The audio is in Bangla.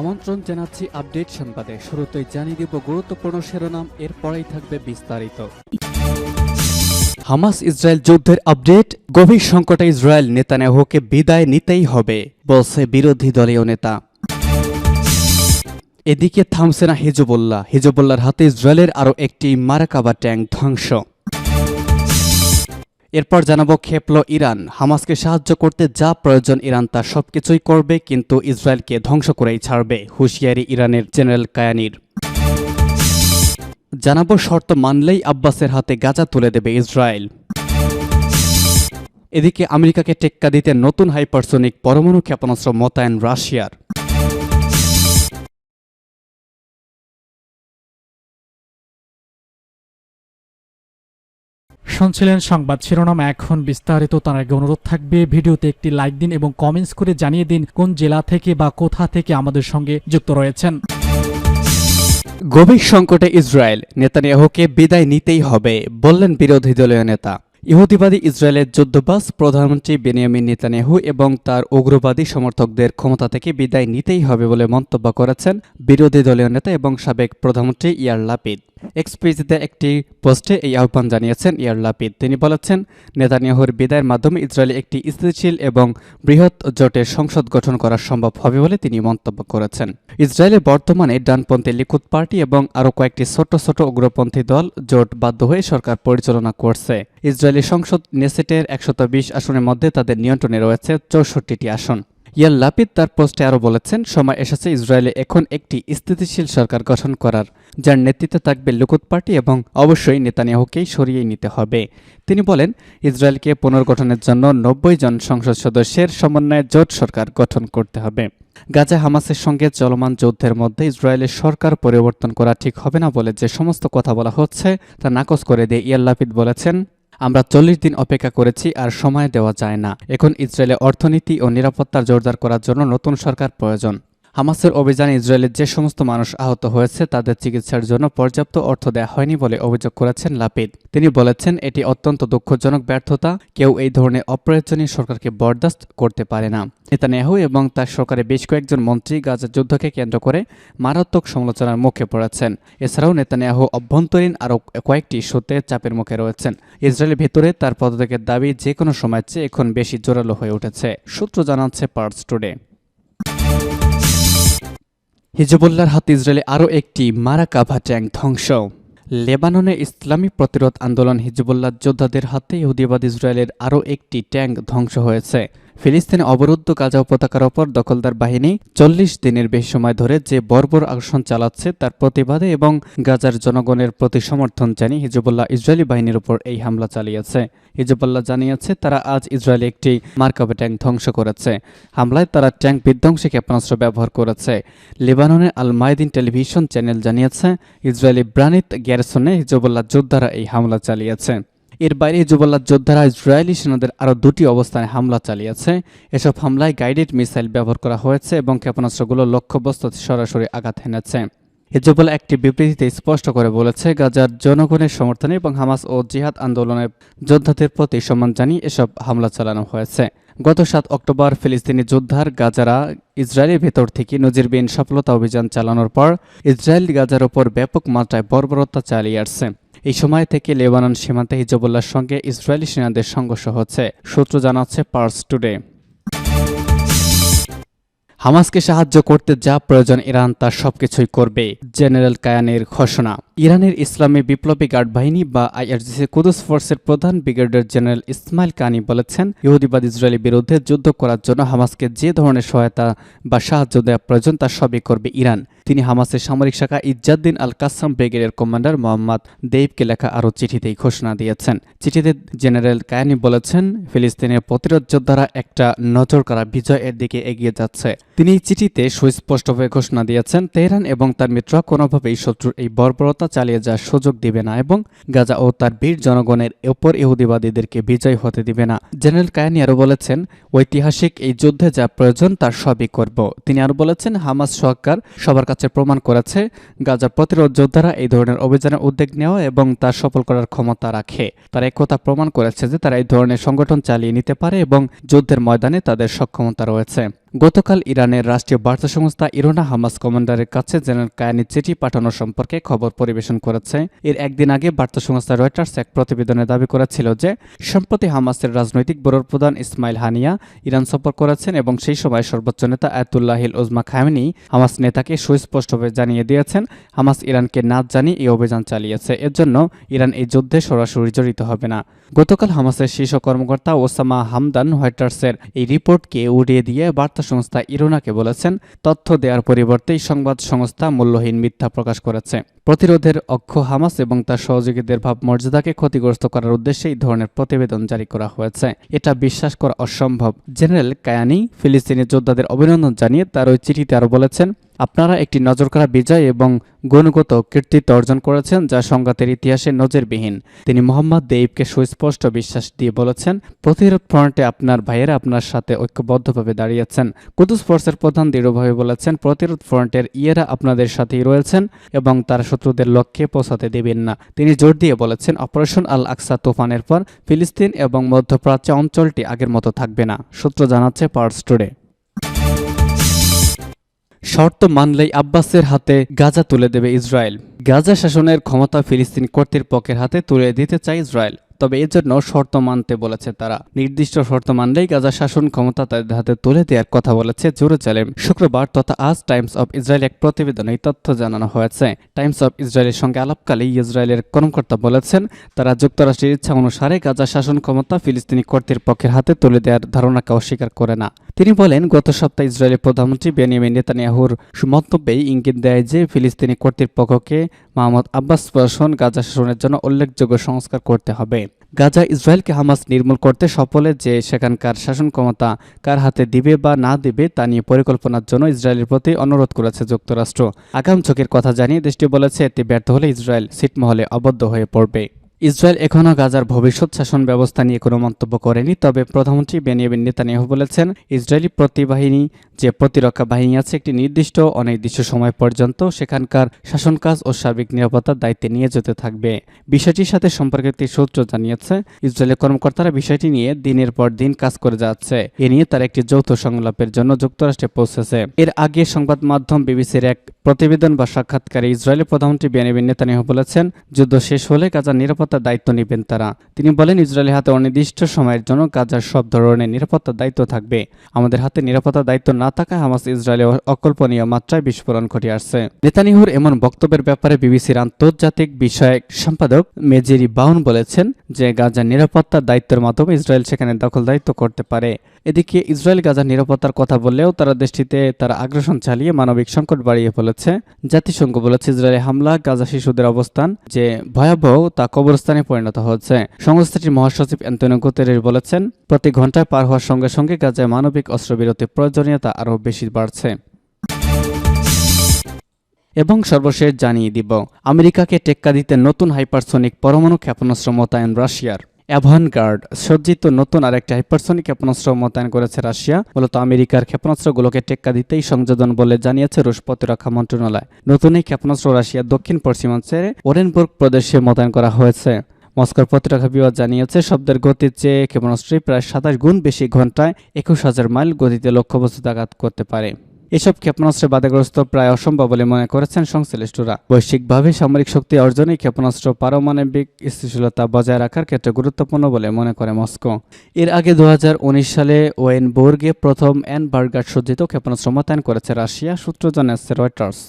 আমন্ত্রণ জানাচ্ছি আপডেট সংবাদে। শুরুতেই জানিয়ে দিব গুরুত্বপূর্ণ শিরোনাম, এরপরেই থাকবে বিস্তারিত। হামাস ইসরায়েল যুদ্ধের আপডেট, গভীর সংকটে ইসরায়েল নেতানিয়াহুকে বিদায় নিতেই হবে, বলছে বিরোধী দলীয় নেতা। এদিকে থামছে না হিজবুল্লাহ। হিজবুল্লাহর হাতে ইসরায়েলের আরও একটি মারাকাবা ট্যাঙ্ক ধ্বংস। এরপর জানাব খেপল ইরান। হামাসকে সাহায্য করতে যা প্রয়োজন ইরান তা সবকিছুই করবে, কিন্তু ইসরায়েলকে ধ্বংস করেই ছাড়বে, হুঁশিয়ারি ইরানের জেনারেল কায়ানির। জানাব শর্ত মানলেই আব্বাসের হাতে গাজা তুলে দেবে ইসরায়েল। এদিকে আমেরিকাকে টেক্কা দিতে নতুন হাইপারসোনিক পরমাণু ক্ষেপণাস্ত্র মোতায়েন রাশিয়ার। শুনছিলেন সংবাদ শিরোনাম। এখন বিস্তারিত তার আগে অনুরোধ থাকবে, ভিডিওতে একটি লাইক দিন এবং কমেন্টস করে জানিয়ে দিন কোন জেলা থেকে বা কোথা থেকে আমাদের সঙ্গে যুক্ত রয়েছেন। গভীর সংকটে ইসরায়েল, নেতানিয়াহুকে বিদায় নিতেই হবে, বললেন বিরোধী দলীয় নেতা। ইহুদিবাদী ইসরায়েলের যুদ্ধবাস প্রধানমন্ত্রী বেনিয়ামিন নেতানিয়াহু এবং তার উগ্রবাদী সমর্থকদের ক্ষমতা থেকে বিদায় নিতেই হবে বলে মন্তব্য করেছেন বিরোধী দলীয় নেতা এবং সাবেক প্রধানমন্ত্রী ইয়ার লাপিদ। এক্সপিজিতে একটি পোস্টে এই আহ্বান জানিয়েছেন ইয়ার লাপিদ। তিনি বলেছেন, নেতানিয়াহুর বিদায়ের মাধ্যমে ইসরায়েলে একটি স্থিতিশীল এবং বৃহৎ জোটের সংসদ গঠন করা সম্ভব হবে বলে তিনি মন্তব্য করেছেন। ইসরায়েলে বর্তমানে ডানপন্থী লিকুদ পার্টি এবং আরও কয়েকটি ছোট ছোট উগ্রপন্থী দল জোট বাধ্য হয়ে সরকার পরিচালনা করছে। ইসরায়েলি সংসদ নেসেটের একশত আসনের মধ্যে তাদের নিয়ন্ত্রণে রয়েছে চৌষট্টিটি আসন। ইয়ার লাপিদ তার পোস্টে আরও বলেছেন, সময় এসেছে ইসরায়েলে এখন একটি স্থিতিশীল সরকার গঠন করার, যার নেতৃত্বে থাকবে লুকুত পার্টি এবং অবশ্যই নেতানিয়াহুকেই সরিয়ে নিতে হবে। তিনি বলেন, ইসরায়েলকে পুনর্গঠনের জন্য নব্বই জন সংসদ সদস্যের সমন্বয়ে জোট সরকার গঠন করতে হবে। গাজা হামাসের সঙ্গে চলমান যুদ্ধের মধ্যে ইসরায়েলের সরকার পরিবর্তন করা ঠিক হবে না বলে যে সমস্ত কথা বলা হচ্ছে, তা নাকচ করে দিয়ে ইয়ার লাপিদ বলেছেন আমরা চল্লিশ দিন অপেক্ষা করেছি আর সময় দেওয়া যায় না। এখন ইসরায়েলের অর্থনীতি ও নিরাপত্তা জোরদার করার জন্য নতুন সরকার প্রয়োজন। হামাসের অভিযানে ইসরায়েলের যে সমস্ত মানুষ আহত হয়েছে, তাদের চিকিৎসার জন্য পর্যাপ্ত অর্থ দেওয়া হয়নি বলে অভিযোগ করেছেন লাপিদ। তিনি বলেছেন, এটি অত্যন্ত দুঃখজনক ব্যর্থতা, কেউ এই ধরনের অপ্রয়োজনীয় সরকারকে বরদাস্ত করতে পারে না। নেতানিয়াহু এবং তার সরকারের বেশ কয়েকজন মন্ত্রী গাজা যুদ্ধকে কেন্দ্র করে মারাত্মক সমালোচনার মুখে পড়েছেন। এছাড়াও নেতানিয়াহু অভ্যন্তরীণ আরও কয়েকটি ইস্যুতে চাপের মুখে রয়েছেন। ইসরায়েলের ভেতরে তার পদত্যাগের দাবি যে কোনো সময়ের চেয়ে এখন বেশি জোরালো হয়ে উঠেছে, সূত্র জানাচ্ছে পার্টস টুডে। হিজবুল্লাহর হাতে ইসরায়েলে আরও একটি মারাকাভা ট্যাঙ্ক ধ্বংস। লেবাননে ইসলামী প্রতিরোধ আন্দোলন হিজবুল্লাহ যোদ্ধাদের হাতে ইহুদিবাদ ইসরায়েলের আরও একটি ট্যাঙ্ক ধ্বংস হয়েছে। ফিলিস্তিনে অবরুদ্ধ গাজা উপত্যকার ওপর দখলদার বাহিনী চল্লিশ দিনের বেশি সময় ধরে যে বর্বর আকর্ষণ চালাচ্ছে তার প্রতিবাদে এবং গাজার জনগণের প্রতি সমর্থন জানিয়ে হিজবুল্লাহ ইসরায়েলি বাহিনীর উপর এই হামলা চালিয়েছে। হিজবুল্লাহ জানিয়েছে, তারা আজ ইসরায়েলে একটি মার্কাবে ট্যাঙ্ক ধ্বংস করেছে। হামলায় তারা ট্যাঙ্ক বিধ্বংসী ক্ষেপণাস্ত্র ব্যবহার করেছে। লেবাননের আল মাইদিন টেলিভিশন চ্যানেল জানিয়েছে, ইসরায়েলি ব্রানিত গ্যারসনে হিজবুল্লাহ যোদ্ধারা এই হামলা চালিয়েছে। এর বাইরে হিজবুল্লাহ যোদ্ধারা ইসরায়েলি সেনাদের আরও দুটি অবস্থানে হামলা চালিয়েছে। এসব হামলায় গাইডেড মিসাইল ব্যবহার করা হয়েছে এবং ক্ষেপণাস্ত্রগুলো লক্ষ্যবস্তুতে সরাসরি আঘাত হেনেছে। হিজবুল্লাহ একটি বিবৃতিতে স্পষ্ট করে বলেছে, গাজার জনগণের সমর্থনে এবং হামাস ও জিহাদ আন্দোলনের যোদ্ধাদের প্রতি সম্মান জানিয়ে এসব হামলা চালানো হয়েছে। গত সাত অক্টোবর ফিলিস্তিনি যোদ্ধার গাজারা ইসরায়েলের ভেতর থেকে নজিরবিহীন সফলতা অভিযান চালানোর পর ইসরায়েল গাজার ওপর ব্যাপক মাত্রায় বর্বরতা চালিয়ে আসছে। এই সময় থেকে লেবানন সীমান্তে হিজবুল্লাহর সঙ্গে ইসরায়েলি সেনাদের সংঘর্ষ হচ্ছে, সূত্র জানাচ্ছে পার্স টুডে হামাসকে সাহায্য করতে যা প্রয়োজন ইরান তা সবকিছুই করবে, জেনারেল কায়ানের ঘোষণা। ইরানের ইসলামী বিপ্লবী গার্ড বাহিনী বা আইআরজিসি কুদুস ফোর্সের প্রধান ব্রিগেডিয়ার জেনারেল ইসমাইল কানি বলেছেন, ইহুদিবাদ ইসরায়েলি বিরুদ্ধে যুদ্ধ করার জন্য হামাসকে যে ধরনের সহায়তা বা সাহায্য দেওয়া প্রয়োজন তা সবই করবে ইরান। তিনি হামাসের সামরিক শাখা ইজ্জাদ্দিন আল কাসাম ব্রিগেডের কমান্ডার মোহাম্মদ দেইবকে লেখা আরও চিঠিতে ঘোষণা দিয়েছেন। চিঠিতে জেনারেল কায়ানি বলেছেন, ফিলিস্তিনের প্রতিরোধ যোদ্ধারা একটা নজর করা বিজয়ের দিকে এগিয়ে যাচ্ছে। তিনি চিঠিতে সুস্পষ্টভাবে ঘোষণা দিয়েছেন, তেহরান এবং তার মিত্র কোনোভাবেই শত্রুর এই বর্বরতা চালিয়ে যাওয়ার সুযোগ দিবে না এবং গাজা ও তার বীর জনগণের ওপর ইহুদিবাদীদেরকে বিজয় হতে দিবে না। জেনারেল কায়ানি আরও বলেছেন, ঐতিহাসিক এই যুদ্ধে যা প্রয়োজন তার সবই করব। তিনি আরও বলেছেন, হামাস সরকার সবার কাছে প্রমাণ করেছে গাজা প্রতিরোধ যোদ্ধারা এই ধরনের অভিযানের উদ্যোগ নেওয়া এবং তা সফল করার ক্ষমতা রাখে। তারা একথা প্রমাণ করেছে যে তারা এই ধরনের সংগঠন চালিয়ে নিতে পারে এবং যুদ্ধের ময়দানে তাদের সক্ষমতা রয়েছে। গতকাল ইরানের রাষ্ট্রীয় বার্তা সংস্থা ইরোনা হামাস কমান্ডারের কাছে জেনারেল কায়ানি চিঠি পাঠানো সম্পর্কে খবর পরিবেশন করেছে। এর একদিন আগে বার্তা সংস্থা রয়টার্স এক প্রতিবেদনে দাবি করেছিল যে, সম্প্রতি হামাসের রাজনৈতিক বড়র প্রধান ইসমাইল হানিয়া ইরান সফর করেছেন এবং সেই সময় সর্বোচ্চ নেতা আয়াতুল্লাহিল ওজমা খামেনি হামাস নেতাকে সুস্পষ্টভাবে জানিয়ে দিয়েছেন, হামাস ইরানকে না জানিয়ে এই অভিযান চালিয়েছে এর জন্য ইরান এই যুদ্ধে সরাসরি জড়িত হবে না। গতকাল হামাসের শীর্ষ কর্মকর্তা ওসামা হামদান হোয়াইটার্সের এই রিপোর্টকে উড়িয়ে দিয়ে বার্তা সংস্থা ইরোনাকে বলেছেন তথ্য দেওয়ার পরিবর্তে সংবাদ সংস্থা মূল্যহীন মিথ্যা প্রকাশ করেছে। প্রতিরোধের অক্ষ হামাস এবং তার সহযোগীদের ভাবমর্যাদাকে ক্ষতিগ্রস্ত করার উদ্দেশ্যে এই ধরনের প্রতিবেদন জারি করা হয়েছে। এটা বিশ্বাস করা অসম্ভব। জেনারেল কায়ানি, ফিলিস্তিনি যোদ্ধাদের অভিনন্দন জানিয়ে তার ওই চিঠিতে আরও বলেছেন, আপনারা একটি নজর করা বিজয় এবং গুণগত কৃতিত্ব অর্জন করেছেন যা সংঘাতের ইতিহাসে নজরবিহীন। তিনি মোহাম্মদ দেইবকে সুস্পষ্ট বিশ্বাস দিয়ে বলেছেন, প্রতিরোধ ফ্রন্টে আপনার ভাইয়েরা আপনার সাথে ঐক্যবদ্ধভাবে দাঁড়িয়েছেন। কুদুস ফোর্সের প্রধান দৃঢ়ভাবে বলেছেন, প্রতিরোধ ফ্রন্টের ইয়েরা আপনাদের সাথেই রয়েছেন এবং তারা শত্রুদের লক্ষ্যে পৌঁছাতে দেবেন না। তিনি জোর দিয়ে বলেছেন, অপারেশন আল আকসা তুফানের পর ফিলিস্তিন এবং মধ্যপ্রাচ্য অঞ্চলটি আগের মতো থাকবে না। সূত্র জানাচ্ছে পার্স টুডে। শর্ত মানলেই আব্বাসের হাতে গাজা তুলে দেবে ইসরায়েল। গাজা শাসনের ক্ষমতা ফিলিস্তিন কর্তৃপক্ষের হাতে তুলে দিতে চায় ইসরায়েল। তবে এর জন্য শর্ত মানতে বলেছে তারা। নির্দিষ্ট শর্ত মানলেই গাজা শাসন ক্ষমতা তাদের হাতে তুলে দেওয়ার কথা বলেছে জেরুজালেম। শুক্রবার তথা আজ টাইমস অব ইসরায়েল এক প্রতিবেদনে তথ্য জানানো হয়েছে। টাইমস অব ইসরায়েলের সঙ্গে আলাপকালে ইসরায়েলের কর্মকর্তা বলেছেন, তারা যুক্তরাষ্ট্রের ইচ্ছা অনুসারে গাজা শাসন ক্ষমতা ফিলিস্তিনি কর্তৃপক্ষের হাতে তুলে দেওয়ার ধারণাকে অস্বীকার করে না। তিনি বলেন, গত সপ্তাহে ইসরায়েলের প্রধানমন্ত্রী বেনিয়ামিন নেতানিয়াহুর মন্তব্যেই ইঙ্গিত দেয় যে ফিলিস্তিনি কর্তৃপক্ষকে মাহমুদ আব্বাস প্রশাসন গাজা শাসনের জন্য উল্লেখযোগ্য সংস্কার করতে হবে। গাজা ইসরায়েলকে হামাস নির্মূল করতে সফলে যে সেখানকার শাসন ক্ষমতা কার হাতে দিবে বা না দিবে তা নিয়ে পরিকল্পনার জন্য ইসরায়েলের প্রতি অনুরোধ করেছে যুক্তরাষ্ট্র। আগাম ঝুঁকির কথা জানিয়ে দেশটি বলেছে, এতে ব্যর্থ হলে ইসরায়েল ছিটমহলে আবদ্ধ হয়ে পড়বে। ইসরায়েল এখনও গাজার ভবিষ্যৎ শাসন ব্যবস্থা নিয়ে কোনো মন্তব্য করেনি, তবে প্রধানমন্ত্রী বেনিয়ামিন নেতানিয়াহু বলেছেন, ইসরায়েলি প্রতিবাহিনী যে প্রতিরক্ষা বাহিনী আছে একটি নির্দিষ্ট অনির্দিষ্ট সময় পর্যন্ত সেখানকার শাসন কাজ ও সার্বিক নিরাপত্তার দায়িত্বে নিয়ে যেতে থাকবে। বিষয়টির সাথে সম্পর্কিত সূত্র জানিয়েছে, ইসরায়েলের কর্মকর্তারা বিষয়টি নিয়ে দিনের পর দিন কাজ করে যাচ্ছে। এ নিয়ে তারা একটি যৌথ সংলাপের জন্য যুক্তরাষ্ট্রে পৌঁছেছে। এর আগে সংবাদ মাধ্যম বিবিসির এক প্রতিবেদন বা সাক্ষাৎকারে ইসরায়েলের প্রধানমন্ত্রী বেনিয়ামিন নেতানিয়াহু বলেছেন, যুদ্ধ শেষ হলে গাজার নিরাপত্তার দায়িত্ব নেবেন তারা। তিনি বলেন ইসরায়েলের হাতে অনির্দিষ্ট সময়ের জন্য গাজার সব ধরনের নিরাপত্তার দায়িত্ব থাকবে। আমাদের হাতে নিরাপত্তার দায়িত্ব না থাকায় হামাস ইসরায়েলে অকল্পনীয় মাত্রায় বিস্ফোরণ ঘটিয়ে আসছে। নেতানিহুর এমন বক্তব্যের ব্যাপারে বিবিসির আন্তর্জাতিক বিষয়ক সম্পাদক মেজেরি বাউন বলেছেন যে, গাজার নিরাপত্তার দায়িত্বের মাধ্যমে ইসরায়েল সেখানে দখল দায়িত্ব করতে পারে। এদিকে ইসরায়েল গাজার নিরাপত্তার কথা বললেও তারা দেশটিতে তারা আগ্রাসন চালিয়ে মানবিক সংকট বাড়িয়ে ফেলেছে। জাতিসংঘ বলেছে ইসরায়েলি হামলা, গাজা শিশুদের অবস্থান যে ভয়াবহ তা কবরস্থানে পরিণত হচ্ছে সংস্থাটির মহাসচিব অ্যান্তনিও গুতেরেস বলেছেন, প্রতি ঘন্টায় পার হওয়ার সঙ্গে সঙ্গে গাজায় মানবিক অস্ত্রবিরতির প্রয়োজনীয়তা আরও বেশি বাড়ছে। এবং সর্বশেষ জানিয়ে দিব, আমেরিকাকে টেক্কা দিতে নতুন হাইপারসোনিক পরমাণু ক্ষেপণাস্ত্র মোতায়েন রাশিয়ার। অ্যাভানগার্ড সজ্জিত নতুন আরেকটি হাইপারসোনিক ক্ষেপণাস্ত্র মোতায়েন করেছে রাশিয়া। মূলত আমেরিকার ক্ষেপণাস্ত্রগুলোকে টেক্কা দিতেই সংযোজন বলে জানিয়েছে রুশ প্রতিরক্ষা মন্ত্রণালয়। নতুন এই ক্ষেপণাস্ত্র রাশিয়ার দক্ষিণ পশ্চিমাঞ্চলে ওরেনবুর্গ প্রদেশে মোতায়েন করা হয়েছে। মস্কোর প্রতিরক্ষা বিভাগ জানিয়েছে, শব্দের গতির চেয়ে ক্ষেপণাস্ত্রটি প্রায় সাতাশ গুণ বেশি ঘন্টায় একুশ হাজার মাইল গতিতে লক্ষ্যবস্তুতে আঘাত করতে পারে। এসব ক্ষেপণাস্ত্রে বাধাগ্রস্ত প্রায় অসম্ভব বলে মনে করেছেন সংশ্লিষ্টরা। বৈশ্বিকভাবে সামরিক শক্তি অর্জনে ক্ষেপণাস্ত্র পারমাণবিক স্থিতিশীলতা বজায় রাখার ক্ষেত্রে গুরুত্বপূর্ণ বলে মনে করে মস্কো। এর আগে দু হাজার উনিশ সালে ওয়েন বোর্গে প্রথম অ্যান বার্গার সজ্জিত ক্ষেপণাস্ত্র মোতায়েন করেছে রাশিয়া, সূত্র জানাচ্ছে রয়টার্স।